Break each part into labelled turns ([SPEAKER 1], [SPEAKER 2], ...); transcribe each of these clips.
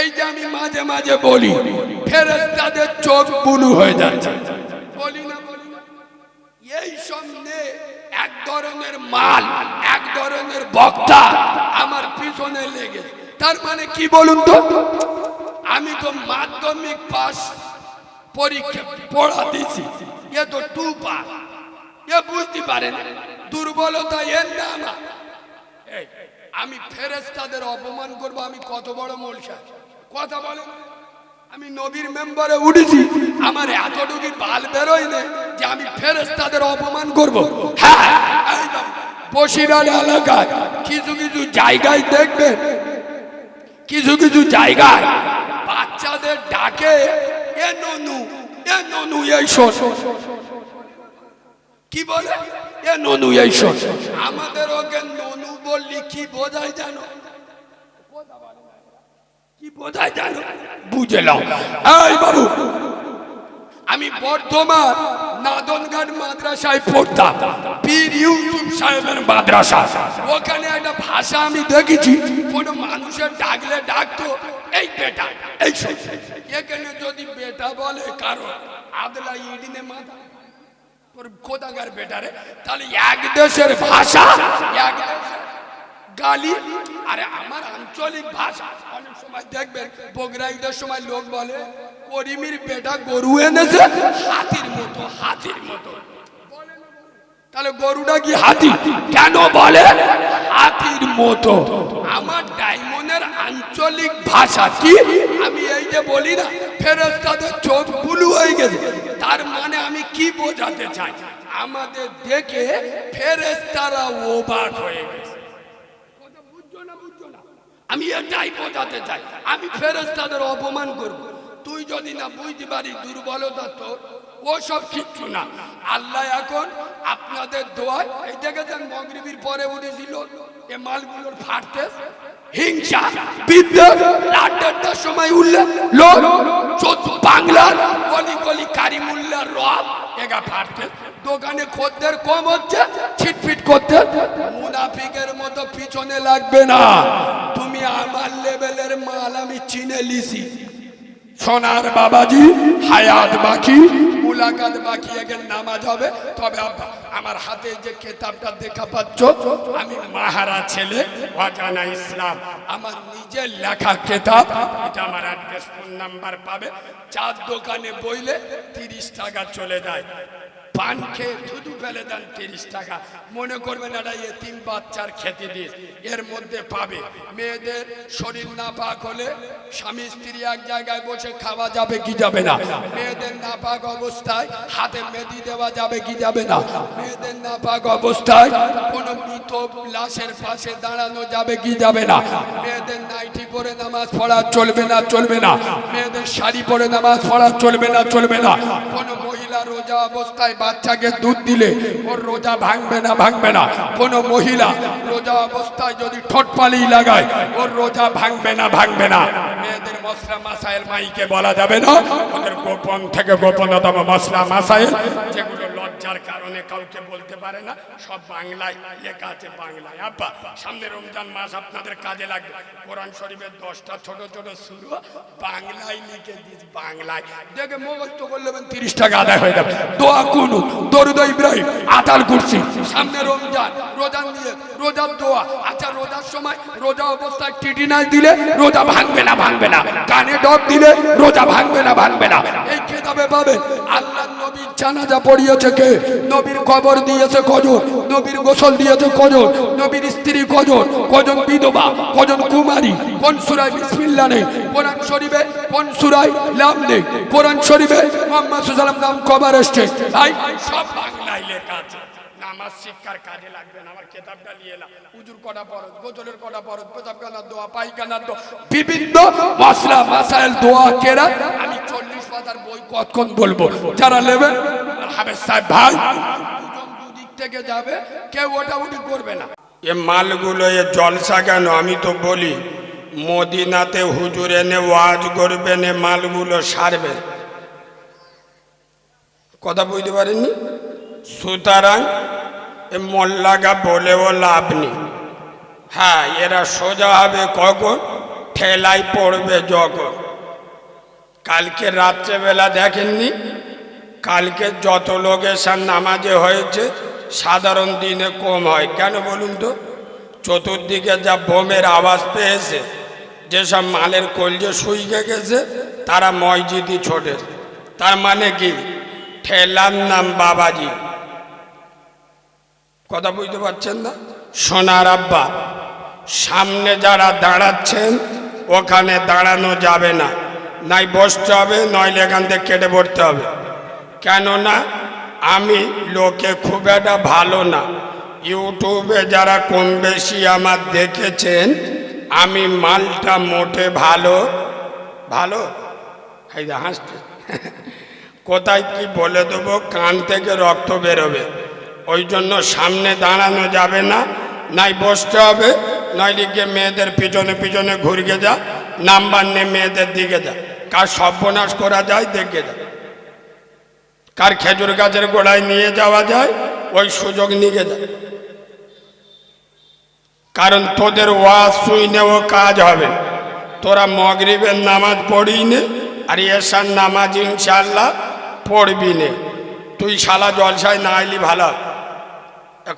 [SPEAKER 1] এই যে আমি মাঝে মাঝে বলি ফেরেস্তাদের চোখ বুলু হয়ে যাচ্ছে। বলি না এই সামনে এক ধরনের মাল, এক ধরনের বক্তা আমার পিছনে লেগে। তার মানে কি বলুন তো? আমি তো মাধ্যমিক পাস পরীক্ষা পড়া দিছি। এ তো টু পাস এ বুঝতে পারে না। দুর্বলতা এর না আমার। আমি ফেরেস্তাদের অপমান করব, আমি কত বড় মোলসা কথা বলে। আমি নবীর মেম্বারে উঠেছি, আমার এতটুকু বাল বেরোয় না যে আমি ফেরেস্তাদের অপমান করব। হ্যাঁ বসিরাল এলাকায় কিছু কিছু জায়গায় দেখবেন, কিছু কিছু জায়গায় বাচ্চাদের ডাকে, এ ননু এ ননু, এই শোন। কি বলে? এ ননু, এই শোন। আমাদের ওকে ননু বললি কি বোঝায় জানো? কি আমি বর্ধমান নাদনঘাট মাদ্রাসায় পড়তাম, পীর ইউসুফ সাহেবের মাদ্রাসা। ওখানে একটা ভাষা আমি দেখেছি, কোন মানুষের ডাকলে ডাকতো, এই বেটা, এই এখানে যদি বেটা বলে কারও, আদলা ইডিনে মাথা তোর কোথাকার বেটারে তাহলে এক দেশের ভাষা, এক দেশের গালি আরে আমার আঞ্চলিক ভাষা, অনেক সময় দেখবেন বগরা ঈদের সময় লোক বলে, করিমির বেটা গরু এনেছে, হাতির মতো হাতির মতো। তাহলে গরুটা কি হাতি? কেন বলে? হাতির মতো। আমার ডায়মন্ডের আঞ্চলিক ভাষা কি? আমি এই যে বলি না ফেরত তাদের চোখ বুলু হয়ে গেছে। তার মানে আমি কি বোঝাতে চাই? আমাদের দেখে ফেরেস্তারা ওবাক হয়ে গেছে কথা বুঝছ না বুঝছ না আমি এটাই বোঝাতে চাই। আমি ফেরেস্তাদের অপমান করব। তুই যদি না বুঝতে পারি দুর্বলতা তোর, ও সব কিচ্ছু না। আল্লাহ এখন আপনাদের দোয়ায়, এই দেখেছেন মগরিবির পরে উঠেছিল, এ মালগুলোর ফাটতে হিংসা, বিদ্বেষ, রাত দেড়টার সময় উঠলে লোক বাংলার গলি গলি কারিমুল্লার রব এগা ফাটতে। দোকানে খদ্দের কম হচ্ছে, ছিটফিট করতে। মুনাফিকের মতো পিছনে লাগবে না। তুমি আমার লেভেলের মাল আমি চিনে লিছি। সোনার বাবাজি, হায়াত বাকি, মুলাকাত বাকি এখানে নামাজ হবে। তবে আব্বা, আমার হাতে যে কেতাবটা দেখা পাচ্ছ, আমি মাহারা ছেলে অজানা ইসলাম। আমার নিজের লেখা কেতাব, এটা আমার অ্যাড্রেস ফোন নাম্বার পাবে। চার দোকানে বইলে তিরিশ টাকা চলে যায়। পান খেয়ে থুতু ফেলে দেন তিরিশ টাকা। মনে করবেন এটা তিন বাচ্চার খেতে দিস এর মধ্যে পাবে। মেয়েদের শরীর না পাক হলে স্বামী স্ত্রী এক জায়গায় বসে খাওয়া যাবে কি যাবে না? মেয়েদের না পাক অবস্থায় হাতে মেদি দেওয়া যাবে কি যাবে না? মেয়েদের না পাক অবস্থায় কোনো মৃত লাশের পাশে দাঁড়ানো যাবে কি যাবে না? মেয়েদের নাইটি পরে নামাজ পড়া চলবে না চলবে না। মেয়েদের শাড়ি পরে নামাজ পড়া চলবে না চলবে না। কোনো মহিলা রোজা অবস্থায় বাচ্চাকে দুধ দিলে ওর রোজা ভাঙবে না ভাঙবে না। কোনো মহিলা রোজা অবস্থায় যদি ঠোঁট পালি লাগায়, ওর রোজা ভাঙবে না ভাঙবে না। মেয়েদের মশলা মাসাইল মাইকে বলা যাবে না। ওদের গোপন থেকে গোপনতম মশলা মাসাইল, যেগুলো লজ্জার কারণে কাউকে বলতে পারে না, সব বাংলায় লেখা আছে বাংলায়। আব্বা সামনে রমজান মাস আপনাদের কাজে লাগবে। কোরআন শরীফের দশটা ছোট ছোট শুরু বাংলায় লিখে দিস, বাংলায়। দেখে মুখস্থ করলে তিরিশ টাকা আদায় হয়ে যাবে। দোয়া কুনু দরুদ ইব্রাহিম, আতাল কুরসি। সামনে রমজান রোজান দিয়ে রোজার দোয়া। আচ্ছা রোজার সময় রোজা অবস্থায় টিটি নাচ দিলে রোজা ভাঙবে না ভাঙবে না। কানে ডব দিলে রোজা ভাঙবে না ভাঙবে না। এই কেতাবে পাবেন আল্লাহ নবীর জানাজা পড়িয়েছে কে? নবীর কবর দিয়েছে কজন? নবীর গোসল দিয়েছে কজন? নবীর স্ত্রী কজন? কজন বিধবা? কজন কুমারী? কোন সুরায় বিসমিল্লা নেই? কোরআন শরীফে কোন সুরায় নাম নেই? কোরআন শরীফে মোহাম্মদ সুসালাম নাম কবার এসছে? তাই সব বাংলায় লেখা আছে। নামাজ শিক্ষার কাজে লাগবে না। আমার কেতাবটা নিয়ে এলাম উজুর কটা পরত গোচলের কটা পরত পেতাবখানার দোয়া, পায়খানার দোয়া। বিভিন্ন মশলা, মাসাইল, দোয়া কেরা আমি চল্লিশ পাতার বই কতক্ষণ বলব? যারা নেবেন হাবেজ সাহেব ভাই দুদিক থেকে যাবে, কেউ ওটা উঠি করবে না। এ মালগুলো, এ জলসা কেন? আমি তো বলি, মদিনাতে হুজুর এনে ওয়াজ করবেন এ মালগুলো সারবে। কথা বুঝতে পারেননি? সুতরাং মোল্লাগা বলেও লাভ নেই। হ্যাঁ এরা সোজা হবে কখন?
[SPEAKER 2] ঠেলাই পড়বে যখন। কালকে রাত্রেবেলা দেখেননি? কালকে যত লোক এসার নামাজে হয়েছে, সাধারণ দিনে কম হয়। কেন বলুন তো? চতুর্দিকে যা বোমের আওয়াজ পেয়েছে, যেসব মালের কলজে শুইকে গেছে, তারা মসজিদই ছোটে। তার মানে কি? ঠেলার নাম বাবাজি। কথা বুঝতে পারছেন না? সোনার আব্বা, সামনে যারা দাঁড়াচ্ছেন, ওখানে দাঁড়ানো যাবে না। নাই বসতে হবে, নইলে এখান থেকে কেটে পড়তে হবে। কেননা, আমি লোকে খুব একটা ভালো না। ইউটিউবে যারা কম বেশি আমার দেখেছেন, আমি মালটা মোটে ভালো ভালো? হাসতে। কোথায় কি বলে দেবো? কান থেকে রক্ত বেরোবে। ওই জন্য সামনে দাঁড়ানো যাবে না। নাই বসতে হবে, নইলে গিয়ে মেয়েদের পিছনে পিছনে ঘুরিয়ে যা, নাম্বার নিয়ে মেয়েদের দিকে যা। কার সর্বনাশ করা যায়, দেখে যা। কার খেজুর গাছের গোড়ায় নিয়ে যাওয়া যায়, ওই সুযোগ নিয়ে যা। কারণ তোদের ওয়াজ শুইনেও কাজ হবে। তোরা মগরিবের নামাজ পড়ি নে, আর এসার নামাজ ইনশাল্লাহ পড়বি নে। তুই শালা জলসায় না আইলি ভালো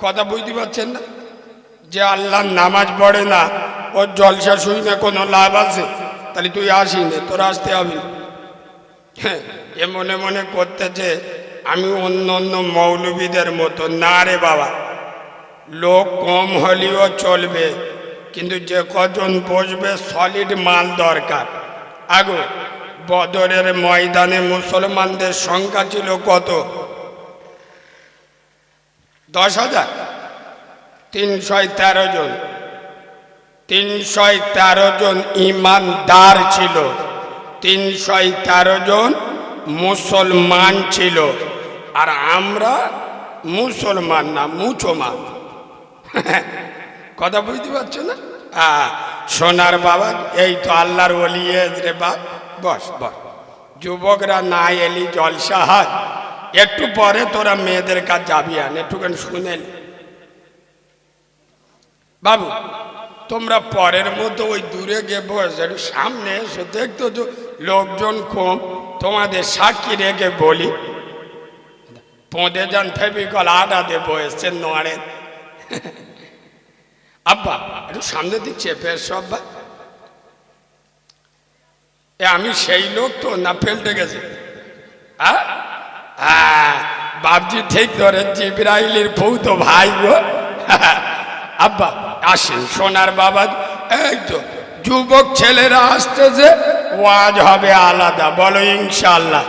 [SPEAKER 2] কথা বুঝতে পারছেন না? যে আল্লাহর নামাজ পড়ে না, ওর জলসা শুইনে কোনো লাভ আছে? তাহলে তুই আসি নে, তোর আসতে হবে হ্যাঁ এ মনে মনে করতেছে, আমি অন্য অন্য মৌলবীদের মতো, না রে বাবা। লোক কম হলেও চলবে, কিন্তু যে কজন বসবে সলিড মাল দরকার। আগো, বদরের ময়দানে মুসলমানদের সংখ্যা ছিল কত? দশ হাজার? তিনশো তেরো জন। তিনশো তেরো জন ইমানদার ছিল। তিনশো তেরো জন মুসলমান ছিল। আর আমরা মুসলমান না মুসলমান কথা বুঝতে পারছ না? হ্যাঁ সোনার বাবা, এই তো আল্লাহর ওলিয়েজ রে বাপ। বস বস। যুবকরা না এলি হয় একটু পরে তোরা মেয়েদের কাজ যাবি আন, একটুখানি শুনে বাবু, তোমরা পরের মতো ওই দূরে গিয়ে বসে সামনে এসো, দেখতো তো লোকজন কম, তোমাদের সাক্ষী রেখে বলি। পোঁদে যান ফেবিকল আডাতে বসছে নোয়ারে আব্বা, একটু সামনে দিচ্ছে এসো আব্বা। এ, আমি সেই লোক তো, না ফেলতে গেছে? হ্যাঁ হ্যাঁ বাপজি ঠিক ধরে জিব্রাইলের বউ তো ভাই গো। আব্বা, আসেন, সোনার বাবা, এই তো, যুবক ছেলেরা আসতেছে, ওয়াজ হবে আলাদা, বলো ইনশাল্লাহ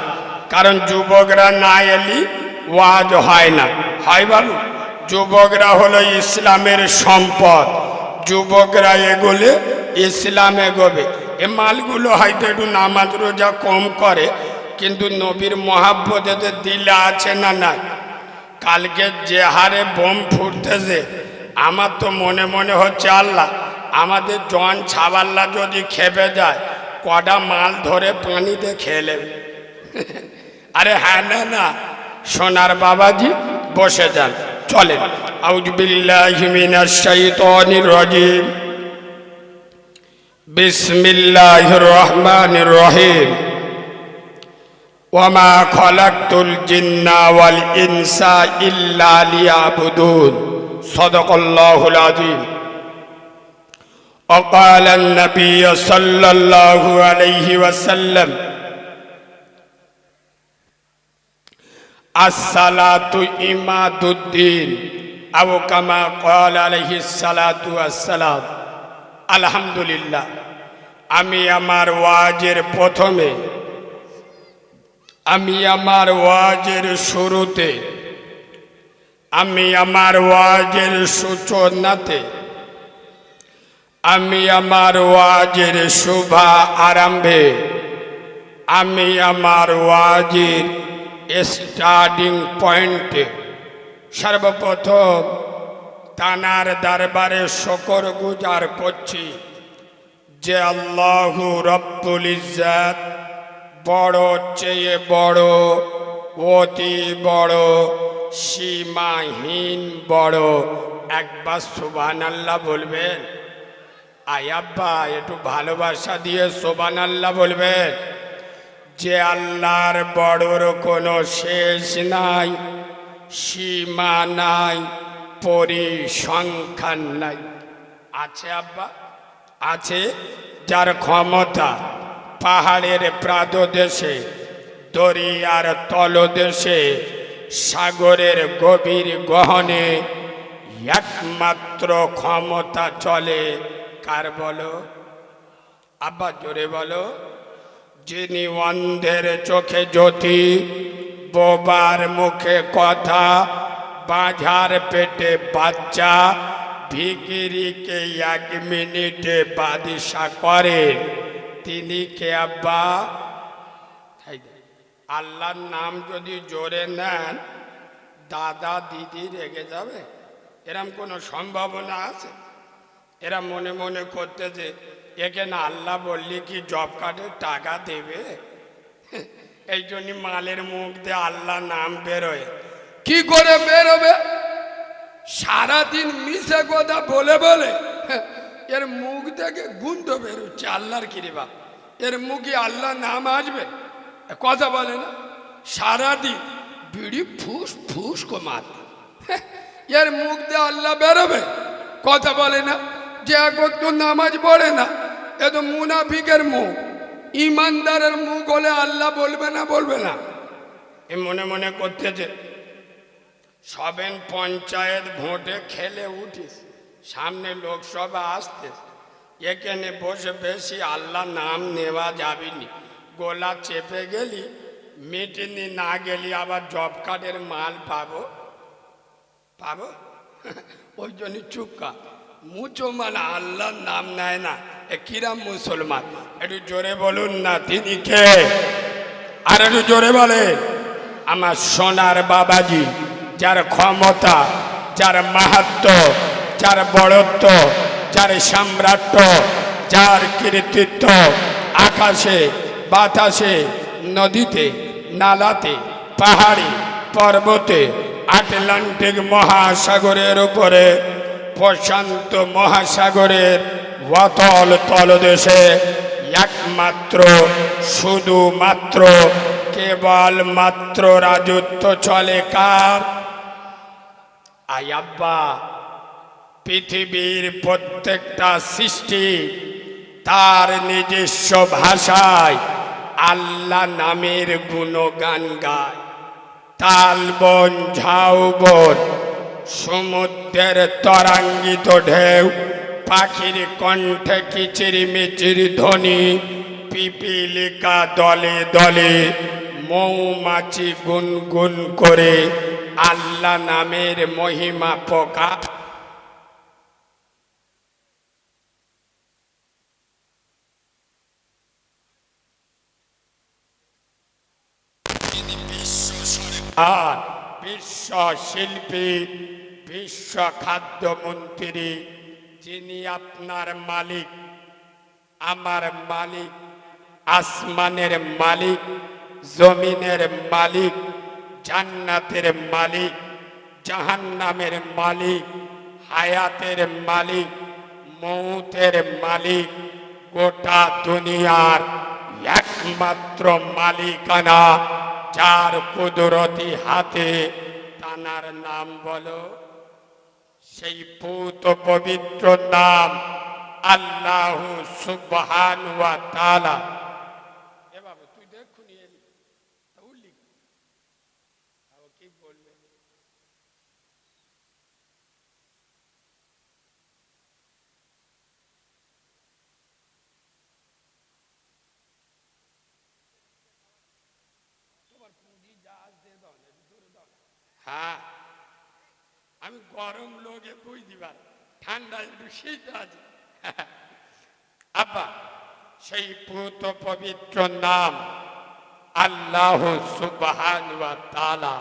[SPEAKER 2] কারণ যুবকরা না এলি ওয়াজ হয় না। হয় বাবু, যুবকরা হলো ইসলামের সম্পদ। যুবকরা এগোলে ইসলাম এগোবে। এ মালগুলো হয়তো একটু নামাজ রোজা কম করে কিন্তু নবীর মহাব্বত দিলে আছে না নাই। কালকে যে হারে বোম ফুটতেছে, আমার তো মনে মনে হচ্ছে আল্লাহ, আমাদের জন ছাবাল্লা যদি খেপে যায়, কটা মাল ধরে পানিতে খেয়ে নেবে। আরে হ্যাঁ না না, সোনার বাবাজি, বসে যান, চলেন। বিসমিল্লাহির রহমানির রহিম। ওয়ামা খলাকতুল জিন্না ওয়াল ইনসা ইল্লা লিয়াবুদুন সাদাকাল্লাহুল আযীম وقال النبي صلى الله عليه وسلم الصلاة إماد الدين أو كما قال عليه الصلاة والسلام الحمد لله আমি আমার ওয়াজের প্রথমে আমি আমার ওয়াজের শুরুতে, আমি আমার ওয়াজের সূচনাতে, আমি আমার ওয়াজের শুভা আরম্ভে, আমি আমার ওয়াজের স্টার্টিং পয়েন্টে সর্বপ্রথম তানার দরবারে শকর গুজার করছি যে আল্লাহ রব্বুল ইজ্জাত বড় চেয়ে বড়, অতি বড়, সীমাহীন বড়। একবার সুবহান আল্লাহ বলবেন। আই আব্বা, একটু ভালোবাসা দিয়ে সোবান আল্লাহ বলবেন। যে আল্লাহর বড়র কোনো শেষ নাই, সীমা নাই, পরিসংখ্যান নাই। আছে আব্বা? আছে? যার ক্ষমতা পাহাড়ের প্রাদদেশে দরিয়ার তলদেশে, সাগরের গভীর গহনে একমাত্র ক্ষমতা চলে কার বলো? আব্বা, জোরে বলো। যিনি অন্ধের চোখে জ্যোতি, বোবার মুখে কথা, বাঝার পেটে বাচ্চা, ভিকিরিকে এক মিনিটে বাদিশা করেন। তিনি কে, আব্বা? আল্লাহর নাম যদি জোরে নেন, দাদা, দিদি রেগে যাবে। এরম কোনো সম্ভাবনা আছে? এরা মনে মনে করতে যে, একে না আল্লাহ বললি কি জব কার্ডের টাকা দেবে? এই জন্য মালের মুখ দিয়ে আল্লাহ নাম বেরোয়।
[SPEAKER 1] কি করে বেরোবে? সারাদিন মিশে কথা বলে বলে এর মুখ থেকে গুন্দ বেরোচ্ছে আল্লাহর কিরিবা এর মুখে আল্লাহ নাম আসবে? কথা বলে না সারাদিন বিড়ি ফুস ফুস কো হ্যাঁ, এর মুখ দিয়ে আল্লাহ বেরোবে? কথা বলে না যে একত্র নামাজ পড়ে না এ তো মুনাফিকের মুখ। ইমানদারের মুখ হলে আল্লাহ বলবে না বলবে না।
[SPEAKER 2] এ মনে মনে করতেছে সবেন পঞ্চায়েত ভোটে খেলে উঠিস। সামনে লোকসভা আসতেস এখানে বসে বেশি আল্লাহ নাম নেওয়া যাবেনি। গোলা চেপে গেলি মিটিনি না গেলি আবার জব কার্ডের মাল পাবো? পাবো? ওই জন্য চুপকা মুচো মানে আল্লাহর নাম নেয় না কিরাম মুসলমান? একটু জোরে বলুন না, তিনি কে? আর একটু জোরে বলে আমার সোনার বাবাজি, যার ক্ষমতা, যার মাহাত্ম যার বড়ত্ব, যার সাম্রাজ্য, যার কৃতিত্ব আকাশে, বাতাসে, নদীতে, নালাতে, পাহাড়ে, পর্বতে, আটলান্টিক মহাসাগরের উপরে, প্রশান্ত মহাসাগরের অতল তলদেশে একমাত্র, শুধুমাত্র কেবল মাত্র রাজত্ব চলে কার? আই আব্বা পৃথিবীর প্রত্যেকটা সৃষ্টি তার নিজস্ব ভাষায় আল্লাহ নামের গুণগান গায়। তালবন ঝাউবন সমুদ্রের তরাঙ্গিত ঢেউ, পাখির কণ্ঠে কিচির মিচির ধ্বনি, পিপিলিকা দলে দলে মৌমাছি গুনগুন করে আল্লাহ নামের মহিমা পোকা আর বিশ্ব শিল্পী, বিশ্ব খাদ্যমন্ত্রী, যিনি আপনার মালিক, আমার মালিক, আসমানের মালিক, জমিনের মালিক, জান্নাতের মালিক, জাহান্নামের মালিক, হায়াতের মালিক মৌতের মালিক, গোটা দুনিয়ার একমাত্র মালিকানা যার কুদরতি হাতে তানার নাম বলো। সেই পুত পবিত্র নাম আল্লাহ সুবহান ওয়া তাআলা। এ বাবা, তুই দেখুন কি বলবে হ্যাঁ আমি গরম লোকে বুঝ দিবার ঠান্ডা একটু শীত আছে। আব্বা, সেই পুত পবিত্র নাম আল্লাহ সুবহান তাআলা।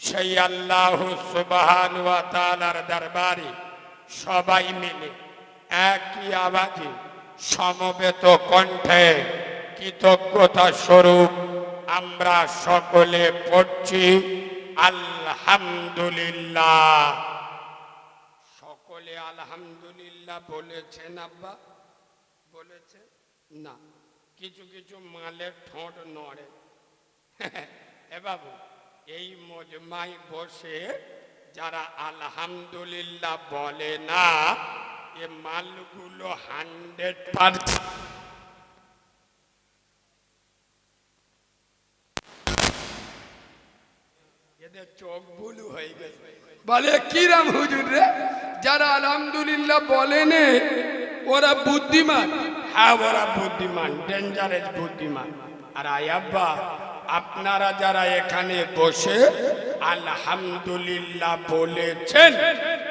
[SPEAKER 2] সেই আল্লাহ সুবহান ওয়া তাআলার দরবারে সবাই মিলে একই আওয়াজে সমবেত কণ্ঠে কৃতজ্ঞতা স্বরূপ আমরা সকলে পড়ছি আলহামদুলিল্লাহ। সকলে আলহামদুলিল্লাহ বলেছেন আব্বা। বলেছে? না। কিছু কিছু মালের ঠোঁট নড়ে। এ বাবু, এই মজমাই বসে যারা আলহামদুলিল্লাহ বলে না, এ মালগুলো হান্ড্রেড পার্সেন্ট চোখ বুলু হয়ে গেছে।
[SPEAKER 1] বলে কিরাম হুজুর রে? যারা আলহামদুলিল্লাহ বলেনে ওরা বুদ্ধিমান।
[SPEAKER 2] হ্যাঁ ওরা বুদ্ধিমান ডেঞ্জারেস বুদ্ধিমান। আর আয়াব্বা আপনারা যারা এখানে বসে আলহামদুলিল্লাহ বলেছেন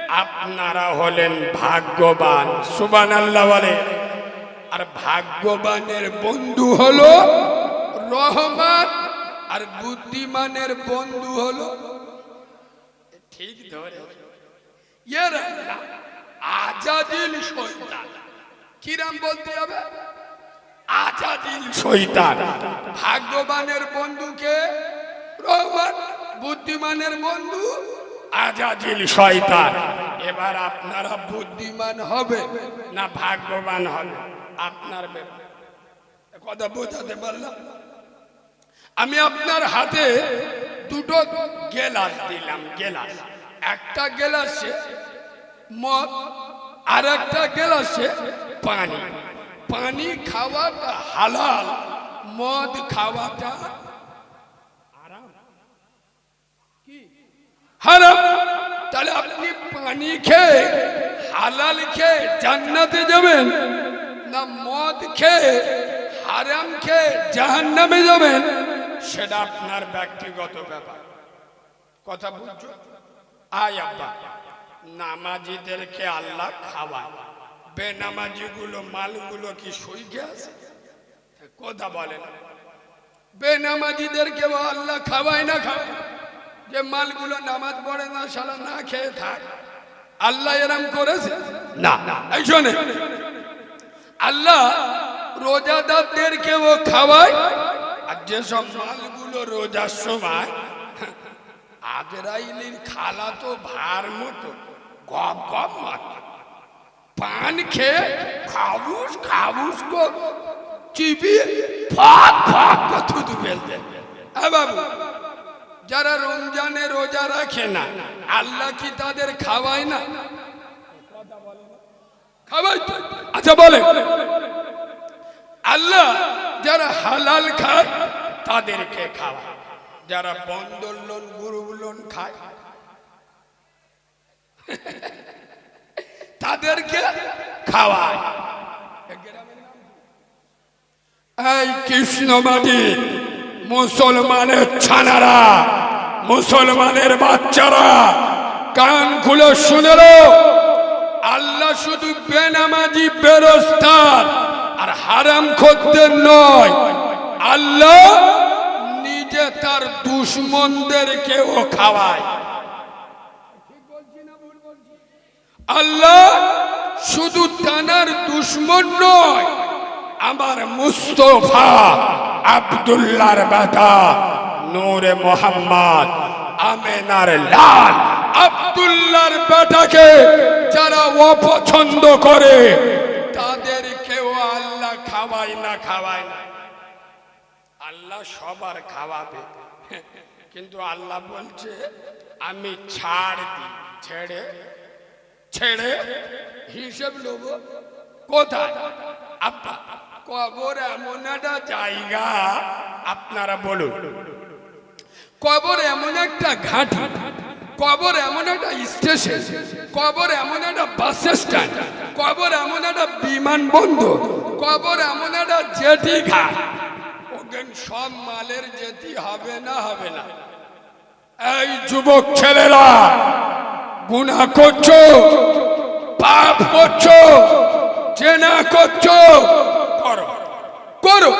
[SPEAKER 2] আপনারা হলেন ভাগ্যবান। সুবান আল্লাহ বলে।
[SPEAKER 1] আর ভাগ্যবানের বন্ধু হলো রহমান। আর বুদ্ধিমানের বন্ধু হলো
[SPEAKER 2] ঠিক ধরে।
[SPEAKER 1] না, আজাদিল শয়তান। কিরাম বলতে হবে? আজাদিল
[SPEAKER 2] শৈতান
[SPEAKER 1] ভাগ্যবানের বন্ধুকে রহমান। বুদ্ধিমানের বন্ধু
[SPEAKER 2] আজাজিল শয়তান। এবার আপনারা
[SPEAKER 1] বুদ্ধিমান হবে
[SPEAKER 2] না ভাগ্যবান হবে? আপনার ব্যাপার।
[SPEAKER 1] কথা বোঝাতে পারলাম আমি আপনার হাতে দুটো গেলাস দিলাম, গেলাস। একটা গেলাসে মদ আর একটা গেলাসে পানি। পানি খাওয়াটা হালাল, মদ খাওয়াটা হারাম? তাহলে আপনি পানি খেয়ে, হালাল খেয়ে জান্নাতে যাবেন না মদ খেয়ে, হারাম খেয়ে জাহান্নামে যাবেন?
[SPEAKER 2] সেটা আপনার ব্যক্তিগত ব্যাপার। কথা বুঝছ? আয় আব্বা, নামাজিদেরকে আল্লাহ খাওয়ায়। বেনামাজিগুলো, মালগুলো কি সুইকে আছে? কথা বলে না।
[SPEAKER 1] বেনামাজিদেরকে আল্লাহ খাওয়ায় না খাওয়ায়। যে মালগুলো নামাজ পড়ে না সালা না খেয়ে থাক। আল্লাহ এরম করেছে?
[SPEAKER 2] না।
[SPEAKER 1] এই শোনে, আল্লাহ রোজাদারদেরকে ও খাওয়ায়
[SPEAKER 2] আর যেসব মালগুলো রোজার সময়
[SPEAKER 1] আজরাইলির খালা তো ভার মতো গপ গপ পান খেয়ে খাবুস খাবুস কো চিবিয়ে ফাঁক ফাঁক কো বাবু, যারা রমজানে রোজা রাখে না, আল্লাহ কি তাদের খাওয়ায় না? খাওয়াই আচ্ছা বলে আল্লাহ যারা হালাল খায়
[SPEAKER 2] তাদেরকে খাওয়া। যারা বন্দর লোন গুরু লোন খায়।
[SPEAKER 1] তাদেরকে খাওয়ায়। এই কৃষ্ণবাদী মুসলমানের ছানারা, মুসলমানের বাচ্চারা কান খুলে শুনেলো আল্লাহ শুধু বেনামাজি বেরস্তার আর হারাম খদ্দের নয় আল্লাহ নিজে তার দুশ্মনদেরকেও খাওয়ায়। আল্লাহ শুধু তানার দুশ্মন নয়, আমার মুস্তফা
[SPEAKER 2] আব্দুল্লাহর বেটা নূরে মোহাম্মদ, আমেনার লাল
[SPEAKER 1] আব্দুল্লাহর বেটাকে যারা অপছন্দ করে, তাদেরকেও আল্লাহ খাওয়ায় না খাওয়ায় না।
[SPEAKER 2] আল্লাহ সবার খাওয়াবে। কিন্তু আল্লাহ বলছে, আমি ছাড় দিই, ছেড়ে ছেড়ে
[SPEAKER 1] হিসেব লোব কোথায়? আব্বা, কবর এমন একটা
[SPEAKER 2] জায়গা, আপনারা বলুন।
[SPEAKER 1] কবর এমন একটা ঘাট, কবর এমন একটা স্টেশন, কবর এমন একটা বাস স্ট্যান্ড, কবর এমন একটা বিমানবন্দর, কবর এমন একটা জেটি ঘাট। ওখানে সব মালের যেতি হবে না হবে না। এই যুবক ছেলেরা গুণা করছ, পাপ করছ চেনা করছ,
[SPEAKER 2] করো
[SPEAKER 1] করো।